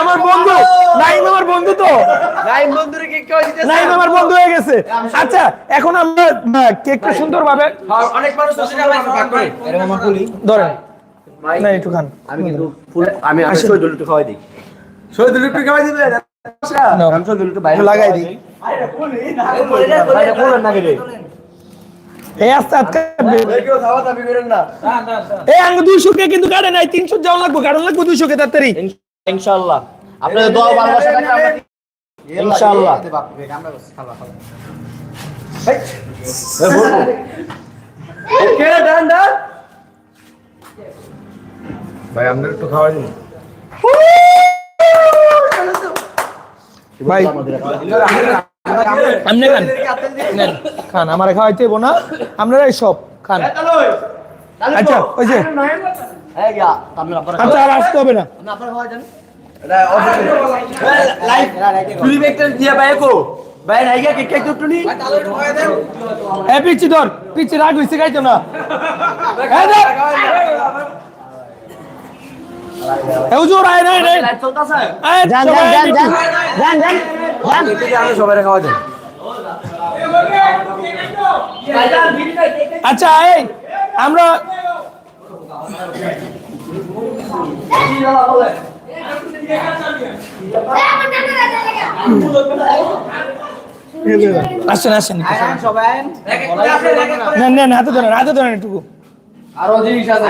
আমার বন্ধু নাইম আমার বন্ধু তো নাই বন্ধুরে কেক খাওয়া দিতেছে নাইম আমার বন্ধু হয়ে গেছে আচ্ছা এখন আমরা কেকটা সুন্দরভাবে হ্যাঁ, অনেক মানুষ তো সেটা আমরা ভাগ করে এরকম আমার কুলি ধরেন না একটু খান আমি কিন্তু ফুল আমি আমি শহীদুল একটু খাওয়াই দিই শহীদুল একটু খাওয়াই দিবে আমি শহীদুল একটু বাইরে লাগাই দিই বাইরে কোলেন না গেলে এই আস্তে আস্তে কেউ খাওয়া দাবি এই আঙ্গ দুইশো কে কিন্তু কাটে নাই তিনশো যাওয়া লাগবো কারণ লাগবো দুইশো কে তাড়াতাড়ি। ইনশাআল্লাহ। আপনাদের দোয়া ভালোবাসা থাকলে আমরা ইনশাআল্লাহ। ওকে ডান ডান ভাই আমরা একটু খাওয়াই দিন। ভাই আপনি খান। খান আমার খাওয়াইতে না। আপনারাই সব খান। আচ্ছা ওই যে। আচ্ছা আর আসতে হবে না। এ পিচ্ছি ধর। পিচ্ছি রাগ হইছে খাইতো না। হুজুর আয় নাই নাই লাইভ চলতেছে। আয় যান যান যান যান যান। খাওয়া আচ্ছা এই আমরা আসেন আসেন নেন নেন হাতে ধরেন হাতে ধরেন একটু আরও জিনিস আছে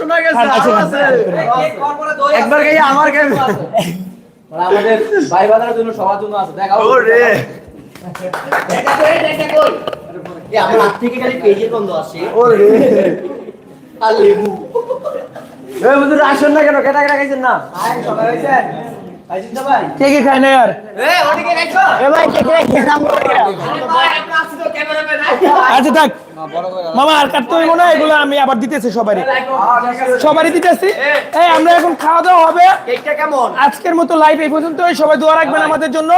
শোনা গেছে খান, আরও খান, আছে। খান, একবার খাই আমার খাইবে আমাদের ভাই বাজারের জন্য সবার জন্য আছে। দেখাও ওরে। এ আমার হাত থেকে খালি পেজের গন্ধ আসে। ওরে। আর লেবু। আসেন না কেন? কেটা কেটা খাইছেন না? কে কে খায় না আর? এ ওদিকে দেখছ এ ভাই কে কে কে নাম ভাই আপনি আসছে তো ক্যামেরাম্যান আচ্ছা থাক। মামা আর কাটতে হইব না এগুলো আমি আবার দিতেছি সবারই। সবারই দিতেছি? এই আমরা এখন খাওয়া দাওয়া হবে। আজকের মতো লাইভ এই পর্যন্তই। সবাই দোয়া রাখবেন আমাদের জন্য।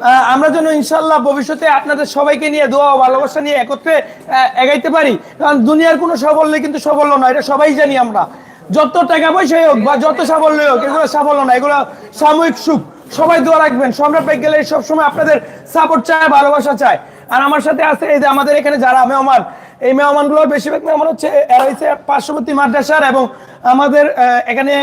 আহ, আমরা যেন ইনশাল্লাহ ভবিষ্যতে আপনাদের সবাইকে নিয়ে দোয়া ও ভালোবাসা নিয়ে একত্রে এগাইতে পারি। কারণ দুনিয়ার কোনো সাফল্য কিন্তু সাফল্য নয় এটা সবাই জানি আমরা। যত টাকা পয়সাই হোক বা যত সাফল্য হোক, এগুলো সাফল্য না, এগুলো সাময়িক সুখ। সবাই দোয়া রাখবেন, সম্রাট পেক গেলে সবসময় আপনাদের সাপোর্ট চায়, ভালোবাসা চায়। আর আমার সাথে আছে এই যে আমাদের এখানে যারা মেহমান, এই মেহমানগুলোর বেশিরভাগ মেহমান হচ্ছে পার্শ্ববর্তী মাদ্রাসার এবং আমাদের এখানে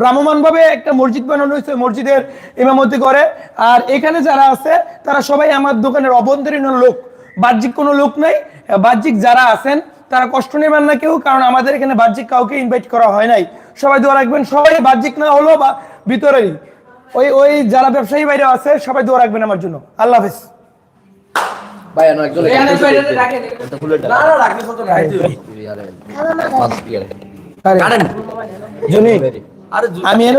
ব্রাহ্মণ ভাবে একটা মসজিদ বানানো হয়েছে, মসজিদের ইমামতি করে। আর এখানে যারা আছে, তারা সবাই আমার দোকানের অভ্যন্তরীণ লোক, বাহ্যিক কোনো লোক নেই, বাহ্যিক যারা আছেন তারা কষ্ট নেবেন না কেউ কারণ আমাদের এখানে বাহ্যিক কাউকে ইনভাইট করা হয় নাই। সবাই দোয়া রাখবেন সবাই বাহ্যিক না হলো বা ভিতরেই। ওই ওই যারা ব্যবসায়ী বাইরে আছে সবাই দোয়া রাখবেন আমার জন্য। আল্লাহ হাফেজ। আমি